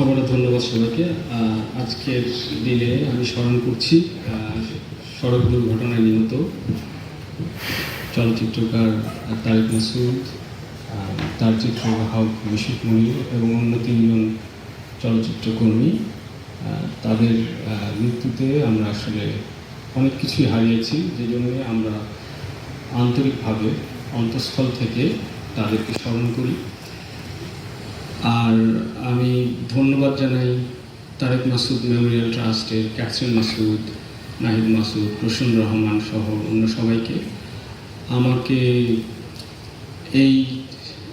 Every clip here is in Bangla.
আবারও ধন্যবাদ সবাইকে। আজকের দিনে আমি স্মরণ করছি সড়ক দুর্ঘটনায় নিহত চলচ্চিত্রকার তারেক মাসুদ তার চিত্রগ্রাহক বিশুক মনির এবং অন্য তিনজন চলচ্চিত্রকর্মী। তাদের মৃত্যুতে আমরা আসলে অনেক কিছুই হারিয়েছি যে জন্য আমরা আন্তরিকভাবে অন্তঃস্থল থেকে তাদেরকে স্মরণ করি। আর আমি ধন্যবাদ জানাই তারেক মাসুদ মেমোরিয়াল ট্রাস্টের ক্যাথরিন মাসুদ, নাহিদ মাসুদ প্রসন্ন রহমান সহ অন্য সবাইকে। আমাকে এই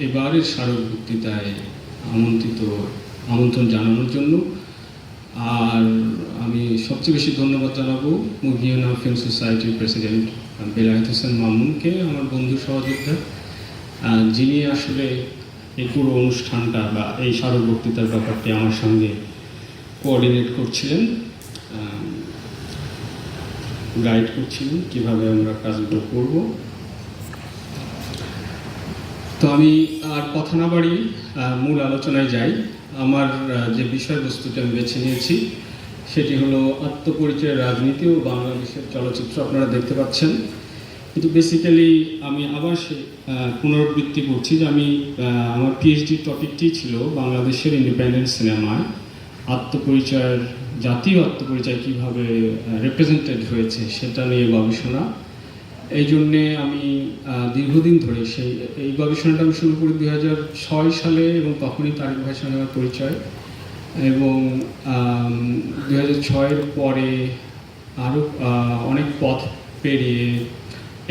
এবারের স্মারক বক্তৃতায় আমন্ত্রিত, আমন্ত্রণ জানানোর জন্য। আর আমি সবচেয়ে বেশি ধন্যবাদ জানাব মুভিয়ানা ফিল্ম সোসাইটির প্রেসিডেন্ট বেলায়েত হোসেন মামুনকে, আমার বন্ধু সহযোদ্ধা। যিনি আসলে এই পুরো অনুষ্ঠানটা বা এই স্মারক বক্তৃতার ব্যাপারটি আমার সঙ্গে কোঅর্ডিনেট করছিলেন গাইড করছিলেন কীভাবে আমরা কাজগুলো করব। তো আমি আর কথা না বাড়ি মূল আলোচনায় যাই। আমার যে বিষয়বস্তুটি আমি বেছে নিয়েছি, সেটি হলো আত্মপরিচয়ের রাজনীতি ও বাংলাদেশের চলচ্চিত্র। আপনারা দেখতে পাচ্ছেন কিন্তু বেসিক্যালি আমি আবার সে পুনরাবৃত্তি করছি যে আমি আমার পিএইচডি টপিকটি ছিল বাংলাদেশের ইন্ডিপেন্ডেন্ট সিনেমায় আত্মপরিচয়ের, জাতীয় আত্মপরিচয় কীভাবে রিপ্রেজেন্টেড হয়েছে সেটা নিয়ে গবেষণা। এই জন্যে আমি দীর্ঘদিন ধরে সেই, এই গবেষণাটা আমি শুরু করি দুই সালে এবং তখনই তারেক ভাইয়ের সঙ্গে আমার পরিচয়। এবং দুই হাজার পরে আরও অনেক পথ পেরিয়ে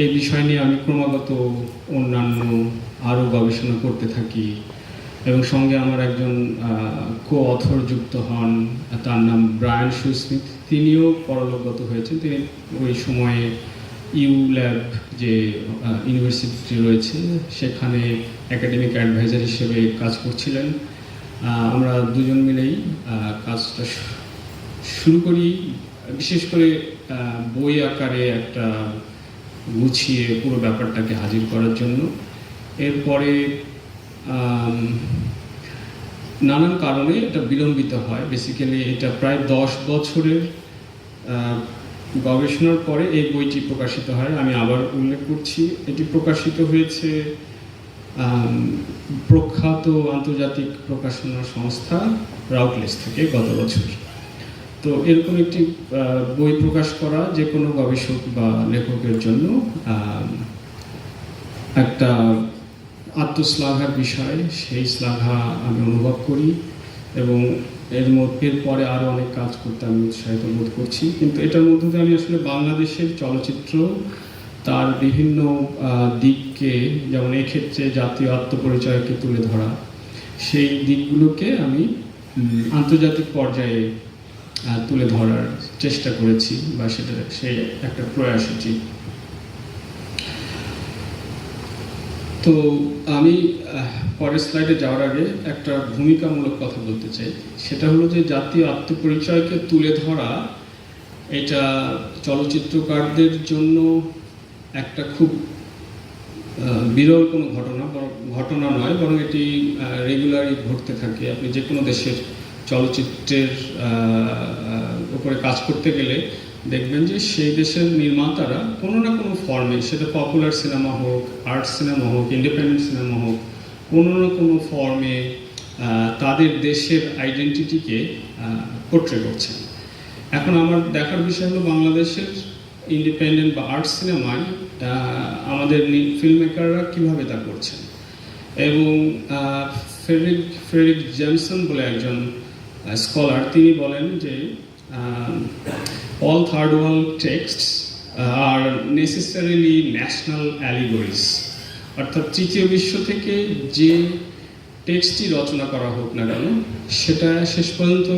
এই বিষয় নিয়ে আমি ক্রমাগত অন্যান্য আরও গবেষণা করতে থাকি এবং সঙ্গে আমার একজন কো অথর যুক্ত হন, তার নাম ব্রায়ান সুস্মিথ। তিনিও পরলোকগত হয়েছেন। তিনি ওই সময়ে ইউ ল্যাব যে ইউনিভার্সিটি রয়েছে, সেখানে একাডেমিক অ্যাডভাইজার হিসেবে কাজ করছিলেন। আমরা দুজন মিলেই কাজটা শুরু করি। বিশেষ করে বই আকারে একটা গুছিয়ে পুরো ব্যাপারটাকে হাজির করার জন্য। এরপরে নানান কারণে এটা বিলম্বিত হয়। বেসিক্যালি এটা প্রায় দশ বছরের গবেষণার পরে এই বইটি প্রকাশিত হয়। আমি আবার উল্লেখ করছি, এটি প্রকাশিত হয়েছে প্রখ্যাত আন্তর্জাতিক প্রকাশনা সংস্থা রাউটলেস থেকে গত বছর। তো এরকম একটি বই প্রকাশ করা যে কোনো গবেষক বা লেখকের জন্য একটা আত্মশ্লাঘার বিষয়। সেই শ্লাঘা আমি অনুভব করি এবং এর মধ্যে পরে আরও অনেক কাজ করতে আমি উৎসাহিত বোধ করছি। কিন্তু এটার মধ্যে দিয়ে আমি আসলে বাংলাদেশের চলচ্চিত্র, তার বিভিন্ন দিককে, যেমন এক্ষেত্রে জাতীয় আত্মপরিচয়কে তুলে ধরা, সেই দিকগুলোকে আমি আন্তর্জাতিক পর্যায়ে তুলে ধরার চেষ্টা করেছি বা সেটা সে একটা প্রয়াস এটি তো আমি পরের স্লাইডে যাওয়ার আগে একটা ভূমিকামূলক কথা বলতে চাই। সেটা হলো যে জাতীয় আত্মপরিচয়কে তুলে ধরা, এটা চলচ্চিত্রকারদের জন্য একটা খুব বিরল কোনো ঘটনা ঘটনা নয়, বরং এটি রেগুলারই ঘটতে থাকে। আপনি যে কোনো দেশের চলচ্চিত্রের উপরে কাজ করতে গেলে দেখবেন যে সেই দেশের নির্মাতারা কোনো না কোনো ফর্মে সেটা পপুলার সিনেমা হোক আর্ট সিনেমা হোক ইন্ডিপেন্ডেন্ট সিনেমা হোক, কোনো না কোনো ফর্মে তাদের দেশের আইডেন্টিটিকে পোট্রে করছেন। এখন আমার দেখার বিষয় হলো বাংলাদেশের ইন্ডিপেন্ডেন্ট বা আর্ট সিনেমায় আমাদের ফিল্ম মেকাররা কীভাবে তা করছেন? এবং ফ্রেডরিক ফ্রেডরিক জেমসন বলে একজন স্কলার তিনি বলেন যে all third world text are necessarily national allegories অর্থাৎ তৃতীয় বিশ্ব থেকে যে টেক্সটটি রচনা করা হোক না কেন, সেটা শেষ পর্যন্ত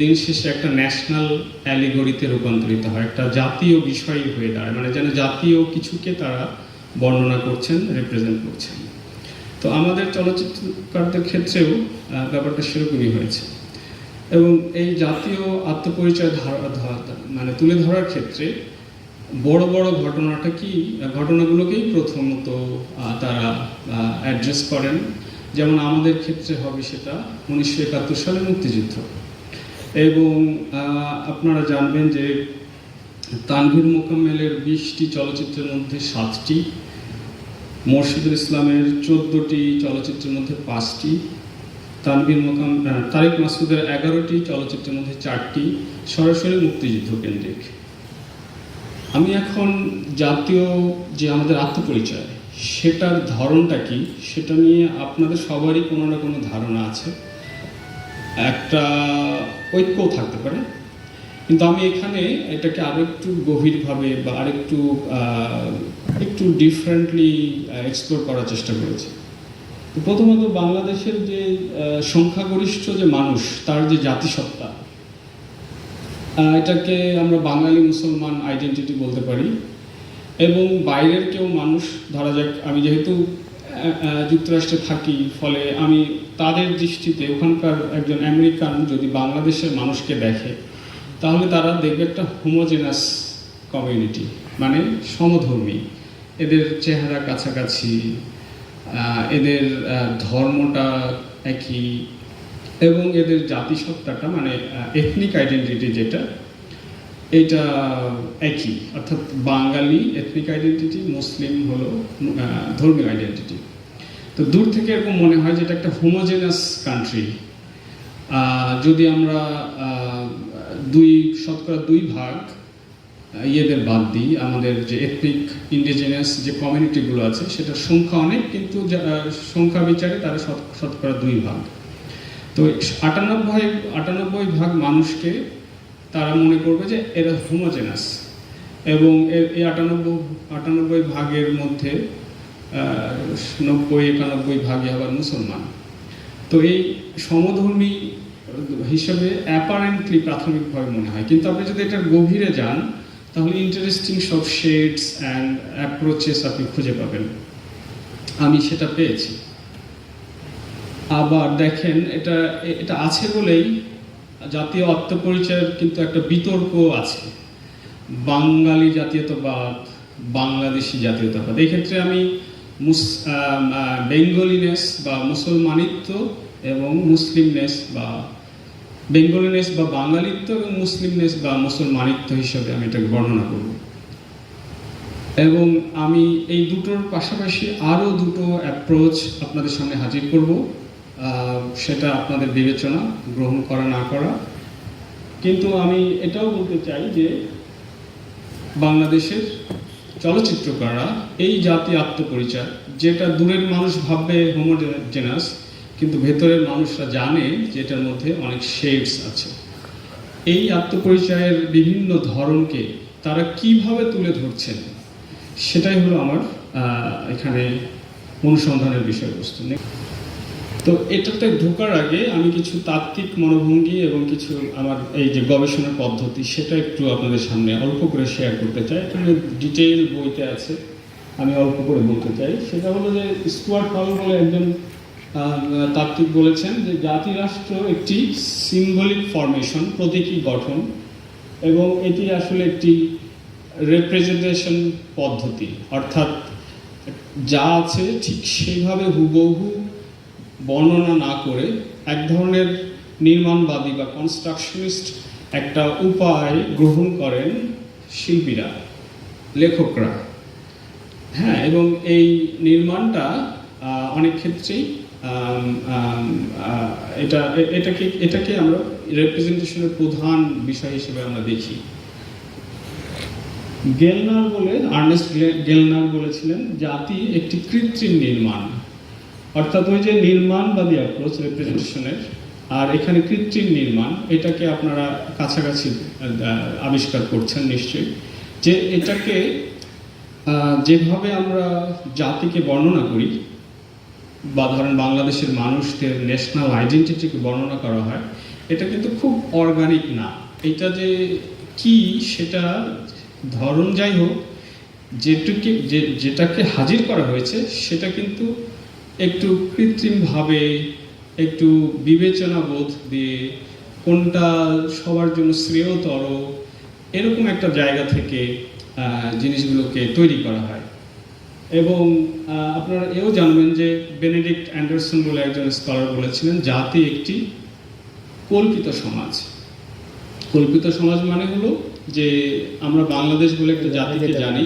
দিন শেষে একটা ন্যাশনাল অ্যালিগরিতে রূপান্তরিত হয়, একটা জাতীয় বিষয় হয়ে দাঁড়ায় মানে যেন জাতীয় কিছুকে তারা বর্ণনা করছেন রিপ্রেজেন্ট করছেন। তো আমাদের চলচ্চিত্রকারদের ক্ষেত্রেও ব্যাপারটা সেরকমই হয়েছে। এবং এই জাতীয় আত্মপরিচয় ধারা মানে তুলে ধরার ক্ষেত্রে বড় বড় ঘটনাটা কি ঘটনাগুলোকেই প্রথমত তারা অ্যাড্রেস করেন। যেমন আমাদের ক্ষেত্রে হবে সেটা উনিশশো একাত্তর সালে মুক্তিযুদ্ধ। এবং আপনারা জানবেন যে তানভীর মোকাম্মেলের বিশটি চলচ্চিত্রের মধ্যে সাতটি মোর্শিদুল ইসলামের চোদ্দোটি চলচ্চিত্রের মধ্যে পাঁচটি, তানভীর মোকাম তারিক মাসুদের এগারোটি চলচ্চিত্রের মধ্যে চারটি, সরাসরি মুক্তিযুদ্ধ কেন্দ্রিক। আমি এখন জাতীয় যে আমাদের আত্মপরিচয়, সেটার ধরনটা কি, সেটা নিয়ে আপনাদের সবারই কোনো না কোনো ধারণা আছে। একটা ঐক্যও থাকতে পারে। কিন্তু আমি এখানে এটাকে আরও একটু গভীরভাবে বা আরেকটু একটু ডিফারেন্টলি এক্সপ্লোর করার চেষ্টা করেছি। তো প্রথমত বাংলাদেশের যে সংখ্যাগরিষ্ঠ যে মানুষ, তার যে জাতিসত্তা এটাকে আমরা বাঙালি মুসলমান আইডেন্টিটি বলতে পারি। এবং বাইরের কেউ মানুষ, ধরা যাক আমি যেহেতু যুক্তরাষ্ট্রে থাকি, ফলে আমি তাদের দৃষ্টিতে ওখানকার একজন আমেরিকান যদি বাংলাদেশের মানুষকে দেখে, তাহলে তারা দেখবে একটা হোমোজেনাস কমিউনিটি মানে সমধর্মী। এদের চেহারা কাছাকাছি এদের ধর্মটা একই এবং এদের জাতিসত্তাটা মানে এথনিক আইডেন্টিটি যেটা, এটা একই। অর্থাৎ বাঙালি এথনিক আইডেন্টিটি মুসলিম হলো ধর্মীয় আইডেন্টিটি তো দূর থেকে এরকম মনে হয় যে এটা একটা হোমোজেনাস কান্ট্রি যদি আমরা দুই, শতকরা দুই ভাগ ইয়েদের বাদ দিই, আমাদের যে এথনিক ইন্ডিজিনাস যে কমিউনিটিগুলো আছে, সেটার সংখ্যা অনেক, কিন্তু সংখ্যা বিচারে তারা শত- শতকরা দুই ভাগ। তো আটানব্বই আটানব্বই ভাগ মানুষকে তারা মনে করবে যে এরা হোমোজেনাস এবং এই আটানব্বই আটানব্বই ভাগের মধ্যে নব্বই, একানব্বই ভাগে আবার মুসলমান। তো এই সমধর্মী হিসেবে অ্যাপারেন্টলি প্রাথমিকভাবে মনে হয়। কিন্তু আপনি যদি এটার গভীরে যান তাহলে ইন্টারেস্টিং সব শেডস অ্যান্ড অ্যাপ্রোচেস আপনি খুঁজে পাবেন। আমি সেটা পেয়েছি। আবার দেখেন, এটা এটা আছে বলেই জাতীয় আত্মপরিচয়ের কিন্তু একটা বিতর্ক আছে। বাঙালি জাতীয়তাবাদ, বাংলাদেশি জাতীয়তাবাদ। এই ক্ষেত্রে আমি মুস বেঙ্গলিনেস বা মুসলমানিত্ব এবং মুসলিমনেস বা বেঙ্গলিনেস বা বাঙালিত্ব এবং মুসলিমনেস বা মুসলমানিত্ব হিসাবে আমি এটাকে বর্ণনা করব। এবং আমি এই দুটোর পাশাপাশি আরও দুটো অ্যাপ্রোচ আপনাদের সামনে হাজির করব। সেটা আপনাদের বিবেচনা, গ্রহণ করা, না করা। কিন্তু আমি এটাও বলতে চাই যে বাংলাদেশের চলচ্চিত্রকাররা, এই জাতি আত্মপরিচয়, যেটা দূরের মানুষ ভাববে হোমোজেনাস কিন্তু ভেতরের মানুষরা জানে যে এটার মধ্যে অনেক শেডস আছে। এই আত্মপরিচয়ের বিভিন্ন ধরনকে তারা কীভাবে তুলে ধরছেন, সেটাই হলো আমার এখানে অনুসন্ধানের বিষয়বস্তু। তো এটাতে ঢোকার আগে আমি কিছু তাত্ত্বিক মনোভঙ্গি এবং কিছু আমার এই যে গবেষণা পদ্ধতি, সেটা একটু আপনাদের সামনে অল্প করে শেয়ার করতে চাই। এখানে ডিটেইল বইতে আছে, আমি অল্প করে বলতে চাই। সেটা হলো যে স্টুয়ার্ট হল বলে একজন তাত্ত্বিক বলেছেন যে জাতি রাষ্ট্র একটি সিম্বলিক ফরমেশন, প্রতীকী গঠন, এবং এটি আসলে একটি রেপ্রেজেন্টেশন পদ্ধতি। অর্থাৎ যা আছে ঠিক সেইভাবে হুবহু বর্ণনা না করে এক ধরনের নির্মাণবাদী বা কনস্ট্রাকশনিস্ট একটা উপায় গ্রহণ করেন শিল্পীরা, লেখকরা। হ্যাঁ এবং এই নির্মাণটা অনেক ক্ষেত্রেই এটা, এটাকে এটাকে আমরা রেপ্রেজেন্টেশনের প্রধান বিষয় হিসেবে আমরা দেখি। গেলনার বলে, আর্নেস্ট গেলনার বলেছিলেন, জাতি একটি কৃত্রিম নির্মাণ। অর্থাৎ ওই যে নির্মাণবাদী অ্যাপ্রোচ রেপ্রেজেন্টেশনের আর এখানে কৃত্রিম নির্মাণ, এটাকে আপনারা কাছাকাছি আবিষ্কার করছেন নিশ্চয়ই। যে এটাকে যেভাবে আমরা জাতিকে বর্ণনা করি বা ধরেন বাংলাদেশের মানুষদের ন্যাশনাল আইডেন্টিটিকে বর্ণনা করা হয়, এটা কিন্তু খুব অর্গানিক না। এটা যে কি, সেটা ধরন যাই হোক, যেটুকে, যে, যেটাকে হাজির করা হয়েছে, সেটা কিন্তু একটু কৃত্রিমভাবে, একটু বিবেচনা বোধ দিয়ে, কোনটা সবার জন্য শ্রেয়তর, এরকম একটা জায়গা থেকে জিনিসগুলোকে তৈরি করা হয়। এবং আপনারা এও জানবেন যে বেনেডিক্ট অ্যান্ডারসন বলে একজন স্কলার বলেছিলেন জাতি একটি কল্পিত সমাজ। কল্পিত সমাজ মানে হলো যে আমরা বাংলাদেশ বলে একটা জাতিকে জানি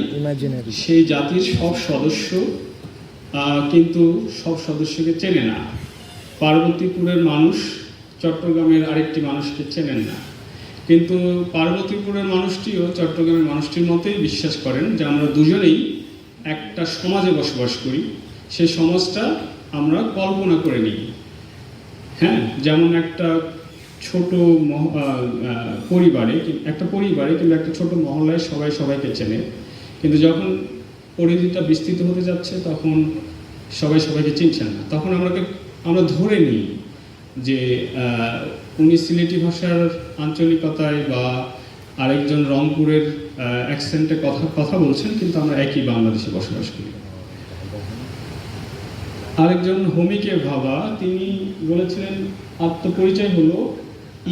সেই জাতির সব সদস্য কিন্তু সব সদস্যকে চেনে না। পার্বতীপুরের মানুষ চট্টগ্রামের আরেকটি মানুষকে চেনেন না। কিন্তু পার্বতীপুরের মানুষটিও চট্টগ্রামের মানুষটির মতোই বিশ্বাস করেন যে আমরা দুজনেই একটা সমাজে বসবাস করি, সে সমাজটা আমরা কল্পনা করে নিই। হ্যাঁ যেমন একটা ছোট পরিবারে একটা পরিবারে কিংবা একটা ছোট মহল্লায় সবাই সবাইকে চেনে। কিন্তু যখন পরিধিটা বিস্তৃত হতে যাচ্ছে, তখন সবাই সবাইকে চিনছেন না। তখন আমরা আমরা ধরে নিই যে উনি সিলেটি ভাষার আঞ্চলিকতায় বা আরেকজন রংপুরের অ্যাকসেন্টে কথা কথা বলছেন, কিন্তু আমরা একই বাংলাদেশে বসবাস করি। আরেকজন হোমিকে ভাবা, তিনি বলেছিলেন, আত্মপরিচয় হলো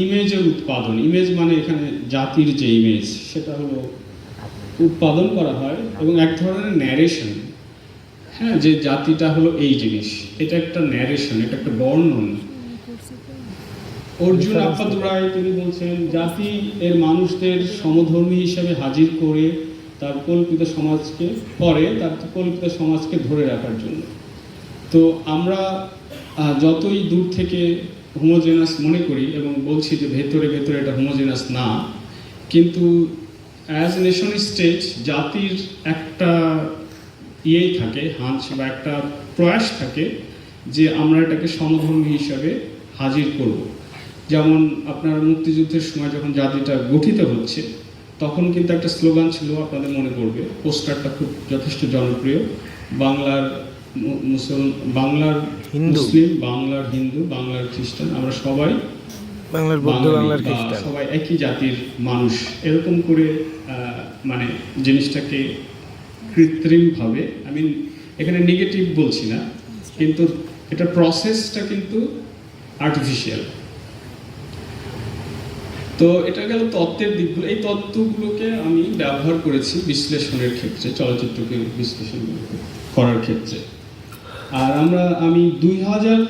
ইমেজের উৎপাদন। ইমেজ মানে এখানে জাতির যে ইমেজ সেটা হলো উৎপাদন করা হয় এবং এক ধরনের ন্যারেশন হ্যাঁ যে জাতিটা হলো এই জিনিস। এটা একটা ন্যারেশন এটা একটা বর্ণন। অর্জুন আপাদ রায় তিনি বলছেন জাতি এর মানুষদের সমধর্মী হিসেবে হাজির করে তার কল্পিত সমাজকে করে তার কল্পিত সমাজকে ধরে রাখার জন্য। তো আমরা যতই দূর থেকে হোমোজেনাস মনে করি এবং বলছি যে ভেতরে ভেতরে এটা হোমোজেনাস না কিন্তু অ্যাজ নেশন স্টেট জাতির একটা ইয়েই থাকে হাঁচ বা একটা প্রয়াস থাকে যে আমরা এটাকে সমধর্মী হিসাবে হাজির করব। যেমন আপনার মুক্তিযুদ্ধের সময় যখন জাতিটা গঠিত হচ্ছে তখন কিন্তু একটা স্লোগান ছিল আপনাদের মনে পড়বে পোস্টারটা খুব যথেষ্ট জনপ্রিয় বাংলার মুসলমান বাংলার হিন্দু। মুসলিম বাংলার হিন্দু বাংলার খ্রিস্টান আমরা সবাই বাংলার বৌদ্ধ বাংলার খ্রিস্টান। সবাই একই জাতির মানুষ। এরকম করে মানে জিনিসটাকে কৃত্রিমভাবে আমি এখানে নেগেটিভ বলছি না কিন্তু এটা প্রসেসটা কিন্তু আর্টিফিশিয়াল তো এটা গেল তত্ত্বের দিকগুলো। এই তত্ত্বগুলোকে আমি ব্যবহার করেছি বিশ্লেষণের ক্ষেত্রে, চলচ্চিত্রকে বিশ্লেষণ করার ক্ষেত্রে। আর আমরা, আমি দুই হাজার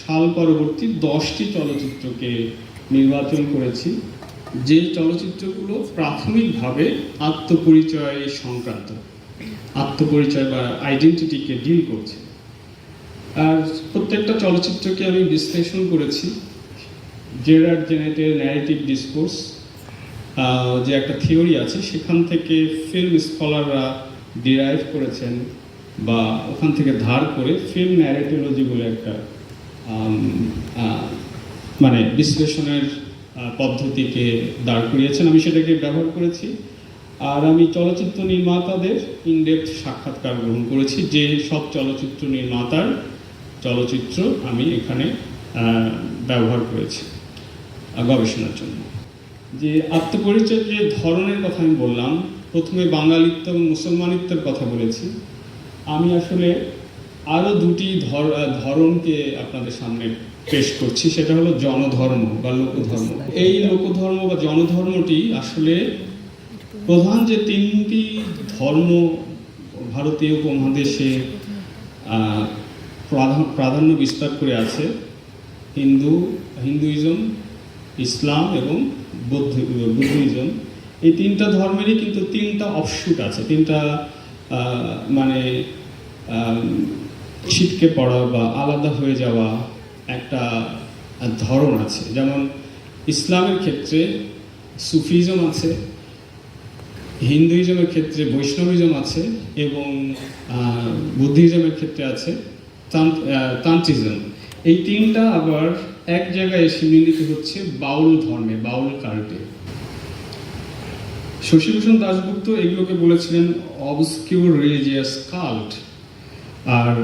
সাল পরবর্তী দশটি চলচ্চিত্রকে নির্বাচন করেছি, যে চলচ্চিত্রগুলো প্রাথমিকভাবে আত্মপরিচয় সংক্রান্ত, আত্মপরিচয় বা আইডেন্টিটিকে ডিল করছে। আর প্রত্যেকটা চলচ্চিত্রকে আমি বিশ্লেষণ করেছি জেরার্ড জেনেটের ন্যারেটিভ ডিসকোর্স যে একটা থিওরি আছে, সেখান থেকে ফিল্ম স্কলাররা ডিরাইভ করেছেন বা ওখান থেকে ধার করে ফিল্ম ন্যারেটোলজি বলে একটা মানে বিশ্লেষণের পদ্ধতিকে দাঁড় করিয়েছেন। আমি সেটাকে ব্যবহার করেছি। আর আমি চলচ্চিত্র নির্মাতাদের ইনডেপথ সাক্ষাৎকার গ্রহণ করেছি। যে সব চলচ্চিত্র নির্মাতার চলচ্চিত্র আমি এখানে ব্যবহার করেছি। গবেষণার জন্য যে আত্মপরিচয় যে ধরনের কথা আমি বললাম, প্রথমে বাঙালিত্ব এবং মুসলমানিত্বের কথা বলেছি। আমি আসলে আরও দুটি ধরনকে আপনাদের সামনে পেশ করছি, সেটা হলো জনধর্ম বা লোকধর্ম। এই লোকধর্ম বা জনধর্মটি আসলে প্রধান যে তিনটি ধর্ম ভারতীয় উপমহাদেশে প্রাধান্য বিস্তার করে আছে, হিন্দু, হিন্দুইজম ইসলাম এবং বৌদ্ধ, বুদ্ধিজম, এই তিনটা ধর্মেরই কিন্তু তিনটা অফশুট আছে। তিনটা মানে ছিটকে পড়া বা আলাদা হয়ে যাওয়া একটা ধরন আছে। যেমন ইসলামের ক্ষেত্রে সুফিজম আছে, হিন্দুইজমের ক্ষেত্রে বৈষ্ণবিজম আছে এবং বুদ্ধিজমের ক্ষেত্রে আছে তান্ত- তান্ত্রিজম এই তিনটা আবার এক জায়গায় এসে মিলিত হচ্ছে বাউল ধর্মে, বাউল কাল্টে। শশীভূষণ দাশগুপ্ত এগুলোকে বলেছিলেন অবস্কিউর রিলিজিয়াস কাল্ট আর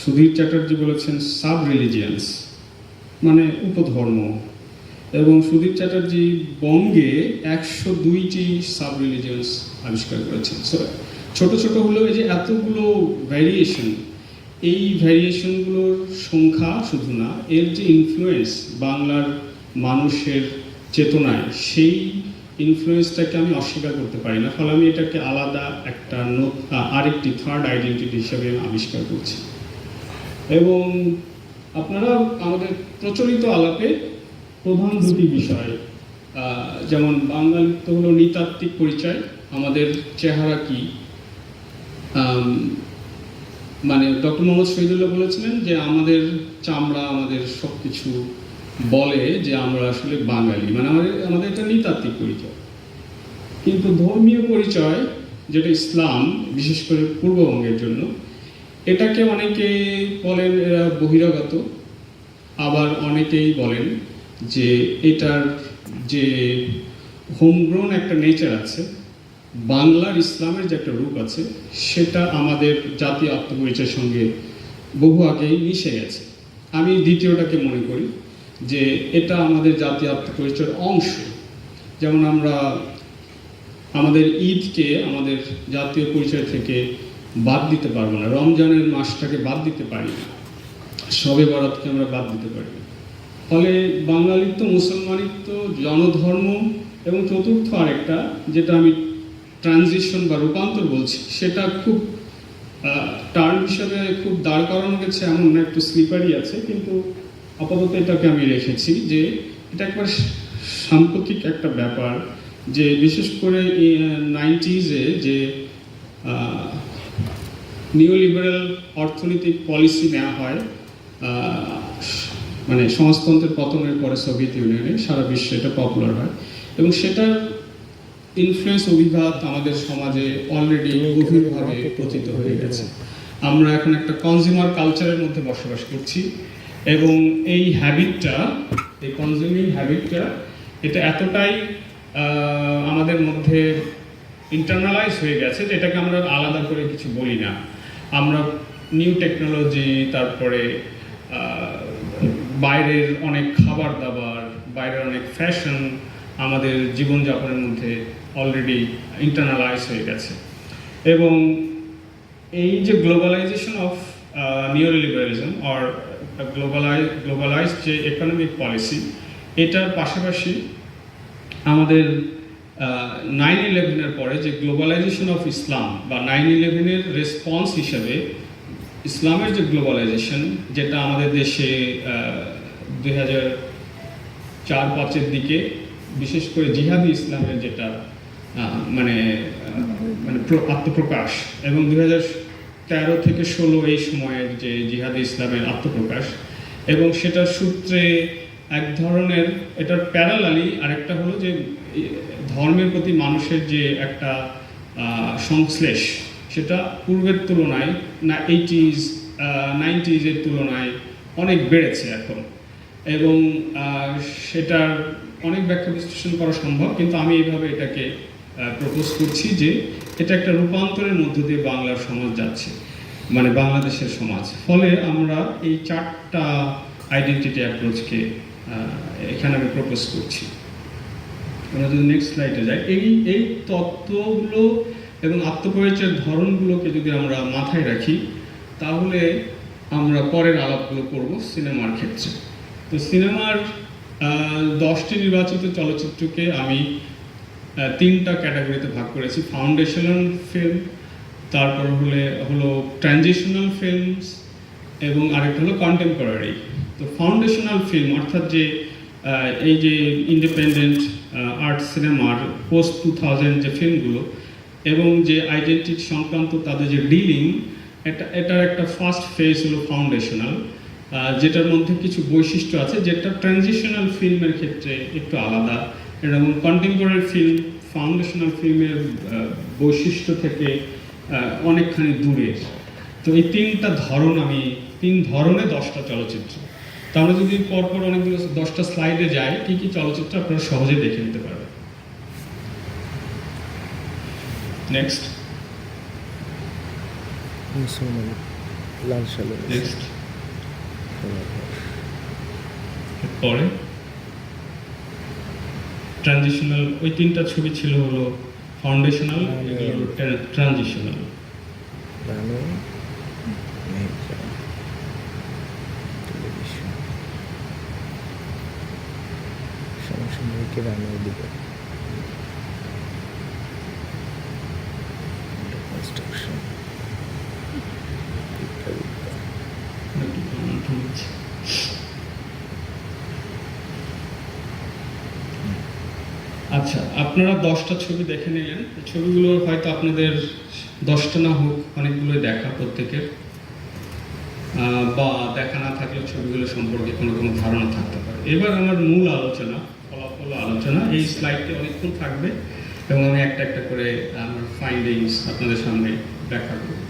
সুধীর চ্যাটার্জি বলেছেন সাব রিলিজিয়ান্স মানে উপধর্ম। এবং সুধীর চ্যাটার্জি বঙ্গে একশো দুইটি সাব রিলিজিয়ন্স আবিষ্কার করেছেন। ছোট ছোট হলেও এই যে এতগুলো ভ্যারিয়েশন এই ভ্যারিয়েশনগুলোর সংখ্যা শুধু না, এর যে ইনফ্লুয়েন্স বাংলার মানুষের চেতনায়, সেই ইনফ্লুয়েন্সটাকে আমি অস্বীকার করতে পারি না। ফলে আমি এটাকে আলাদা একটা আরেকটি থার্ড আইডেন্টিটি হিসেবে আবিষ্কার করছি। এবং আপনারা আমাদের প্রচলিত আলাপে প্রধান দুটি বিষয় যেমন বাঙালিত্ব হলো নৃতাত্ত্বিক পরিচয়, আমাদের চেহারা কি মানে ডক্টর মোহাম্মদ শহীদুল্লাহ বলেছিলেন যে আমাদের চামড়া, আমাদের সব কিছু বলে যে আমরা আসলে বাঙালি। মানে আমাদের আমাদের এটা নৃতাত্ত্বিক পরিচয়। কিন্তু ধর্মীয় পরিচয়, যেটা ইসলাম, বিশেষ করে পূর্ববঙ্গের জন্য, এটাকে অনেকে বলেন এরা বহিরাগত। আবার অনেকেই বলেন যে এটার যে হোমগ্রোন একটা নেচার আছে বাংলার ইসলামের যে একটা রূপ আছে, সেটা আমাদের জাতীয় আত্মপরিচয়ের সঙ্গে বহু আগেই মিশে গেছে। আমি দ্বিতীয়টাকে মনে করি যে এটা আমাদের জাতীয় আত্মপরিচয়ের অংশ। যেমন আমরা আমাদের ঈদকে আমাদের জাতীয় পরিচয় থেকে বাদ দিতে পারব না, রমজানের মাসটাকে বাদ দিতে পারি না সবে বরাতকে আমরা বাদ দিতে পারি না। ফলে বাঙালিত্ব, মুসলমানিত্ব, জনধর্ম এবং চতুর্থ আরেকটা, যেটা আমি ট্রানজিশন বা রূপান্তর বলছি, সেটা খুব টার্ম হিসাবে খুব দাঁড় করানো গেছে এমন না, একটু স্লিপারই আছে, কিন্তু আপাতত এটাকে আমি রেখেছি যে এটা একবার সাম্প্রতিক একটা ব্যাপার যে বিশেষ করে নাইনটিজে যে নিউ লিবারেল অর্থনৈতিক পলিসি নেওয়া হয় মানে সমাজতন্ত্রের পতনের পরে সোভিয়েত ইউনিয়নে সারা বিশ্বে এটা পপুলার হয় এবং সেটার ইনফ্লুয়েন্স অভিঘাত আমাদের সমাজে অলরেডি গভীরভাবে পতিত হয়ে গেছে। আমরা এখন একটা কনজিউমার কালচারের মধ্যে বসবাস করছি এবং এই হ্যাবিটটা এই কনজিউমিং হ্যাবিটটা এটা এতটাই আমাদের মধ্যে ইন্টারনালাইজ হয়ে গেছে যে এটাকে আমরা আলাদা করে কিছু বলি না। আমরা নিউ টেকনোলজি তারপরে বাইরের অনেক খাবার দাবার বাইরের অনেক ফ্যাশন আমাদের জীবনযাপনের মধ্যে অলরেডি ইন্টারনালাইজ হয়ে গেছে। এবং এই যে globalisation of new neoliberalism or globali globalise যে ইকোনমিক পলিসি এটার পাশাপাশি আমাদের নাইন ইলেভেনের পরে যে গ্লোবালাইজেশন অফ ইসলাম বা নাইন ইলেভেনের রেসপন্স হিসাবে ইসলামের যে গ্লোবালাইজেশন যেটা আমাদের দেশে দুই হাজার চার পাঁচের দিকে, বিশেষ করে জিহাদি ইসলামের যেটা মানে মানে আত্মপ্রকাশ। এবং হাজার তেরো থেকে ষোলো এই সময়ের যে জিহাদি ইসলামের আত্মপ্রকাশ। এবং সেটার সূত্রে এক ধরনের, এটার প্যারালালি আরেকটা হলো যে ধর্মের প্রতি মানুষের যে একটা সংশ্লেষ, সেটা পূর্বের তুলনায় না এইটিজ নাইনটিজের তুলনায় অনেক বেড়েছে এখন। এবং সেটার অনেক ব্যাখ্যা বিশ্লেষণ করা সম্ভব, কিন্তু আমি এইভাবে এটাকে প্রপোজ করছি যে এটা একটা রূপান্তরের মধ্য দিয়ে বাংলার সমাজ যাচ্ছে মানে বাংলাদেশের সমাজ। ফলে আমরা এই চারটা আইডেন্টিটি অ্যাপ্রোচকে এখানে আমি প্রপোজ করছি। আমরা যদি নেক্সট স্লাইডে যাই, এই এই তত্ত্বগুলো এবং আত্মপরিচয়ের ধরনগুলোকে যদি আমরা মাথায় রাখি, তাহলে আমরা পরের আলাপগুলো করব সিনেমার ক্ষেত্রে। তো সিনেমার দশটি নির্বাচিত চলচ্চিত্রকে আমি তিনটা ক্যাটাগরিতে ভাগ করেছি ফাউন্ডেশনাল ফিল্ম তারপর হলে, হলো ট্রানজিশনাল ফিল্মস এবং আরেকটা হলো কন্টেম্পোরারি তো ফাউন্ডেশনাল ফিল্ম অর্থাৎ যে এই যে ইন্ডিপেন্ডেন্ট আর্ট সিনেমার পোস্ট টু থাউজেন্ড যে ফিল্মগুলো এবং যে আইডেন্টিটি সংক্রান্ত তাদের যে ডিলিং এটা, এটার একটা ফার্স্ট ফেজ হলো ফাউন্ডেশনাল যেটার মধ্যে কিছু বৈশিষ্ট্য আছে, যেটা ট্রানজিশনাল ফিল্মের ক্ষেত্রে একটু আলাদা। এবং কন্টেম্পোরারি ফিল্ম ফাউন্ডেশনাল ফিল্মের বৈশিষ্ট্য থেকে অনেকখানি দূরে। তো এই তিনটা ধরন আমি তিন ধরনে দশটা চলচ্চিত্র। তো আমরা যদি পরপর অনেকগুলো দশটা স্লাইডে যাই কি কি চলচ্চিত্র আপনারা সহজে দেখে নিতে পারবেন? নেক্সট লাল সালের নেক্সট পরে ট্রানজিশনাল ওই তিনটা ছবি ছিল হলো foundational transitional Ranu Mirza television আপনারা দশটা ছবি দেখে নিলেন। ছবিগুলো হয়তো আপনাদের দশটা না হোক অনেকগুলোই দেখা প্রত্যেকের। বা দেখা না থাকলে ছবিগুলো সম্পর্কে কোনো কোনো ধারণা থাকতে পারে। এবার আমার মূল আলোচনা, ফলাফল আলোচনা। এই স্লাইডটি অনেকক্ষণ থাকবে এবং আমি একটা একটা করে আমার ফাইন্ডিংস আপনাদের সামনে ব্যাখ্যা করব